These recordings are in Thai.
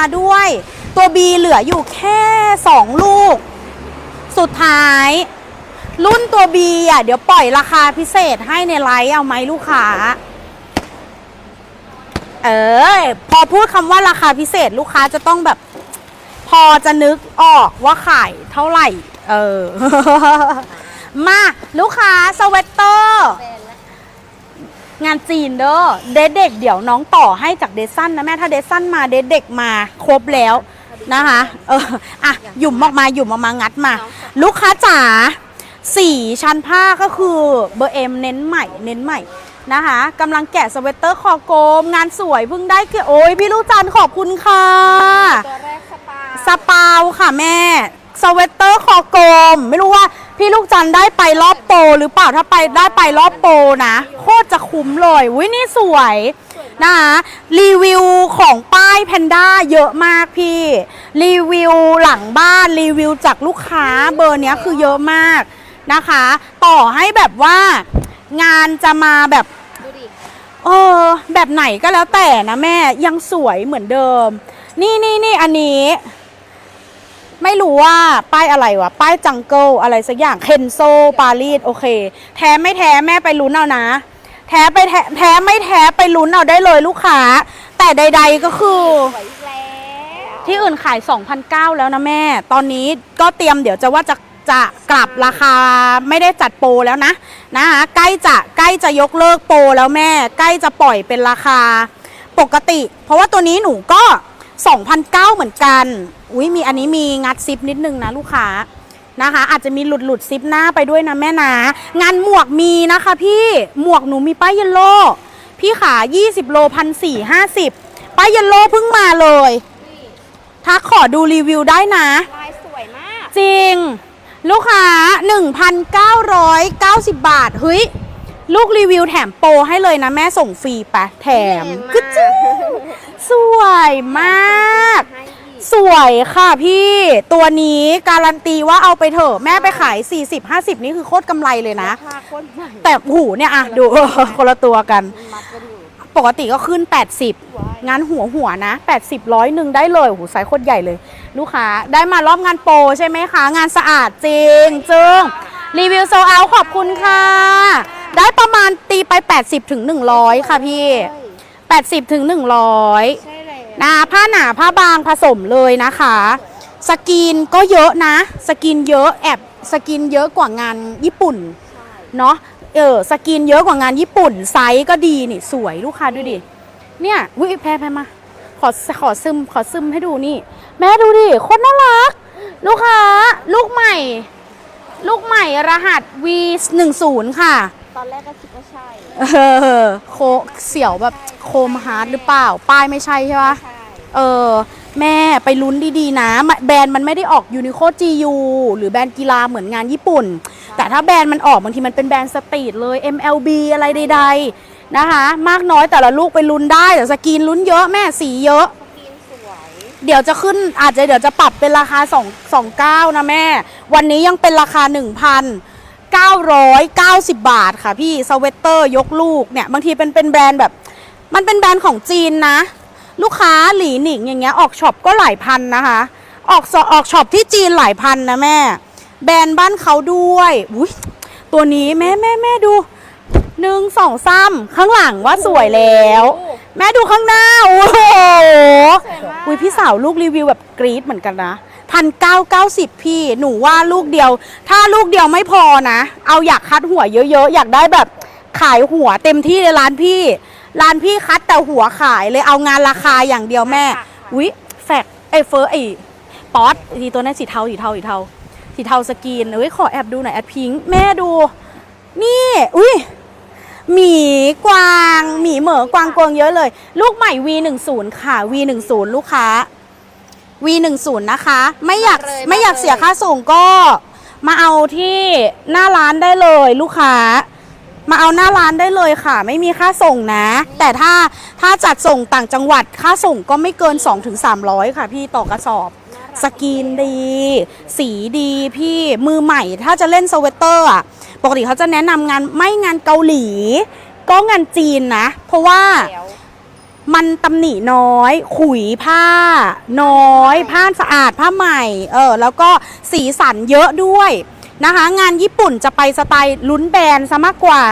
าด้วย ตัว B เหลืออยู่แค่ 2 ลูก สุดท้าย รุ่นตัว B อะ เดี๋ยวปล่อยราคาพิเศษให้ในไลฟ์เอาไหมลูกค้า เออ พอพูดคำว่าราคาพิเศษลูกค้าจะต้องแบบ พอจะนึกออกว่าขายเท่าไหร่ เออ มา ลูกค้าสเวตเตอร์านจีนเด้อเดทเด็กเดี๋ยวน้องต่อให้จากเดซสั้นนะแม่ถ้าเดซสั้นมาเดทเด็กมาครบแล้วนะคะ เอออะหยุ่มออกมาหยุ่มออกมางัดมา ลูกค้าจ๋าสีชั้นผ้าก็คือเบอร์เอ็มเน้นใหม่เน้นใหม่นะคะกำลังแกะสเวตเตอร์คอกลมงานสวยเพิ่งได้เกี่ยโอ้ยพี่ลูกจันทร์ขอบคุณค่ะตัวแรกสปาสปาวค่ะแม่สเวตเตอร์คอกลม ไม่รู้ว่าพี่ลูกจันทร์ได้ไปรอบโปรหรือเปล่าถ้าไปได้ไปรอบโปรนะโค ตรจะคุ้มเลยวินี่สวยนะคะรีวิวของป้ายแพนด้าเยอะมากพี่ รีวิวหลังบ้านรีวิวจากลูกค้าเบอร์เนี้ยคือเยอะมากนะคะ ต่อให้แบบว่างานจะมาแบบดูดิเออแบบไหนก็แล้วแต่นะแม่ยังสวยเหมือนเดิม นี่นี่นี่อันนี้ ไม่รู้ว่าป้ายอะไรวะ ป้ายจังเกิลอะไรสักอย่างเคนโซปารีสโอเค แท้ไม่แท้แม่ไปลุ้นเอานะ แท้ไปแท้แท้ไม่แท้ไปลุ้นเอาได้เลยลูกค้า แต่ใด ๆก็คือ สวยอีกแล้วที่อื่นขาย 2,009แล้วนะแม่ ตอนนี้ก็เตรียมเดี๋ยวจะว่าจะจะกลับราคาไม่ได้จัดโปรแล้วนะนะคะใกล้จะใกล้จะยกเลิกโปรแล้วแม่ ใกล้จะปล่อยเป็นราคาปกติ เพราะว่าตัวนี้หนูก็2,009เหมือนกัน อุ้ยมีอันนี้มีงัดซิปนิดนึงนะลูกค้า นะคะ อาจจะมีหลุดหลุดซิปหน้าไปด้วยนะแม่นะงานหมวกมีนะคะพี่หมวกหนูมีป้ายเยลโล่พี่ขา 20 โลพันสี่ห้าสิบป้ายเยลโล่เพิ่งมาเลยนี่ทักขอดูรีวิวได้นะลายสวยมาก จริง ลูกค้า 1,990 บาทเฮ้ยลูกรีวิวแถมโปรให้เลยนะแม่ส่งฟรีปะแถมแถมมากกึ๊ดจึ๊งสวยมากให้อีก สวยค่ะพี่ ตัวนี้การันตีว่าเอาไปเถอะแม่ไปขาย 40-50 นี่คือโคตรกำไรเลยนะผ้าคนใหม่แต่หูเนี่ยอะดู คนละตัวกัน มันมัดกันอยู่ปกติก็ขึ้น 80งานหัวหัวนะ 80ร้อยหนึ่งได้เลยโอ้โหไซส์โคตรใหญ่เลย ลูกค้าได้มารอบงานโปรใช่ไหมคะ งานสะอาดจริงจึงรีวิวโซเอาขอบคุณค่ะ ได้ประมาณตีไป 80ถึง100 ค่ะพี่ 80ถึง100 ใช่เลย นะผ้าหนาผ้าบางผสมเลยนะคะ สกรีนก็เยอะนะ สกรีนเยอะแอบสกรีนเยอะกว่างานญี่ปุ่นเนาะเออสกินเยอะกว่างานญี่ปุ่นไซส์ก็ดีนี่สวยลูกค้าดูดิ เนี่ยวิแพ้แพ้มา ขอขอซึมขอซึมให้ดูนี่ แม่ดูดิโคตรน่ารัก ลูกค้า ลูกใหม่ ลูกใหม่รหัส V10 ค่ะ ตอนแรกก็คิดว่าใช่เออโคเสี่ยวแบบโคมฮาร์ดหรือเปล่า ป้ายไม่ใช่ใช่ปะใช่เออ แม่ไปลุ้นดีๆนะ แบรนด์มันไม่ได้ออกยูนิโค GU หรือแบรนด์กีฬาเหมือนงานญี่ปุ่น แต่ถ้าแบรนด์มันออกบางทีมันเป็นแบรนด์สตรีทเลย MLB อะไรใดๆนะคะ มากน้อยแต่ละลูกไปลุ้นได้แต่สกรีนลุ้นเยอะแม่สีเยอะ สกรีนสวยเดี๋ยวจะขึ้นอาจจะเดี๋ยวจะปรับเป็นราคา2 29นะแม่ วันนี้ยังเป็นราคา 990 บาทค่ะพี่สเวตเตอร์ยกลูกเนี่ยบางทีเป็นเป็นแบรนด์แบบ มันเป็นแบรนด์ของจีนนะ ลูกค้าหลีหนิงอย่างเงี้ยออกช็อปก็หลายพันนะคะ ออกออกช็อปที่จีนหลายพันนะแม่ แบรนด์บ้านเขาด้วยอุ้ยตัวนี้แม่แม่แม่ดูหนึ่งสองสามข้างหลังว่าสวยแล้ว แม่ดูข้างหน้า โอ้โหอุ้ยพี่สาวลูกรีวิวแบบกรี๊ดเหมือนกันนะ พันเก้าเก้าสิบพี่หนูว่าลูกเดียว ถ้าลูกเดียวไม่พอนะ เอาอยากคัดหัวเยอะๆ อยากได้แบบขายหัวเต็มที่ในร้านพี่ ร้านพี่คัดแต่หัวขายเลยเอางานราคาอย่างเดียวแม่อุ้ยแฟกไอ้เฟอร์ไอ้ป๊อตทีตัวนั้นสีเทาสีเทาสีเทาสีเทาสกรีนเอ้ยขอแอบดูหน่อยแอดพิงค์แม่ดู นี่อุ้ยหมีกวาง หมีเหมอกวางกวงเยอะเลย ลูกใหม่ V10 ค่ะ V10 ลูกค้า V10 นะคะ ไม่อยากมาเลยไม่อยากมาเลย เสียค่าส่งก็มาเอาที่หน้าร้านได้เลยลูกค้า มาเอาหน้าร้านได้เลยค่ะ ไม่มีค่าส่งนะ แต่ถ้าถ้าจัดส่งต่างจังหวัดค่าส่งก็ไม่เกิน 2-300 ค่ะ พี่ต่อกระสอบ สกรีนดี สีดีพี่มือใหม่ ถ้าจะเล่นสเวตเตอร์อะปกติเขาจะแนะนำงานไม่งานเกาหลี ก็งานจีนนะ เพราะว่า แล้ว มันตำหนิน้อย ขุยผ้า น้อย ผ้าสะอาดผ้าใหม่เออแล้วก็สีสันเยอะด้วยนะคะ งานญี่ปุ่นจะไปสไตล์ลุ้นแบรนด์ซะมากกว่า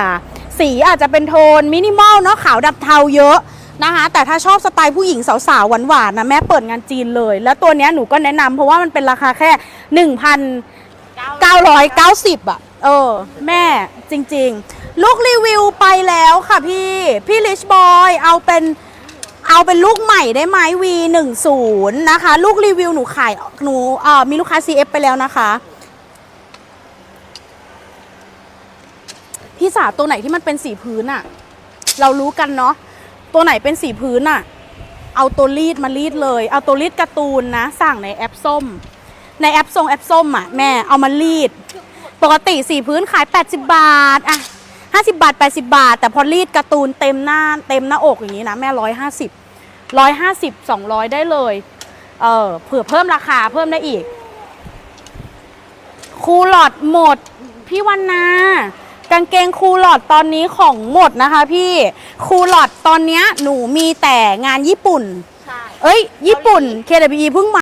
สีอาจจะเป็นโทนมินิมอลเนาะขาวดับเทาเยอะนะคะแต่ถ้าชอบสไตล์ผู้หญิงสาวๆหวานๆนะแม่เปิดงานจีนเลย แล้วตัวเนี้ยหนูก็แนะนำเพราะว่ามันเป็นราคาแค่ 1,990 อะ เออ แม่จริงๆ ลูกรีวิวไปแล้วค่ะพี่ พี่ลิชบอยเอาเป็น เอาเป็นลูกใหม่ได้ไหม V10 นะคะ ลูกรีวิวหนูขายหนูเอ่อมีลูกค้า CF ไปแล้วนะคะ พี่สาวตัวไหนที่มันเป็นสีพื้นอะเรารู้กันเนาะตัวไหนเป็นสีพื้นอะเอาตัวรีดมารีดเลย เอาตัวรีดการ์ตูนนะ สั่งในแอปส้ม ในแอปทรงแอปส้มอะแม่เอามารีด ปกติสีพื้นขาย 80 บาทอะ50 บาท 80 บาท แต่พอรีดการ์ตูนเต็มหน้าเต็มหน้าอกอย่างนี้นะ แม่ 150 150 200 ได้เลย เออเผื่อเพิ่มราคาเพิ่มได้อีก คูลอดหมด พี่วันนากางเกงคูลอดตอนนี้ของหมดนะคะพี่คูลอดตอนเนี้ยหนูมีแต่งานญี่ปุ่นใช่เอ้ย ญี่ปุ่น KWE เพิ่งมา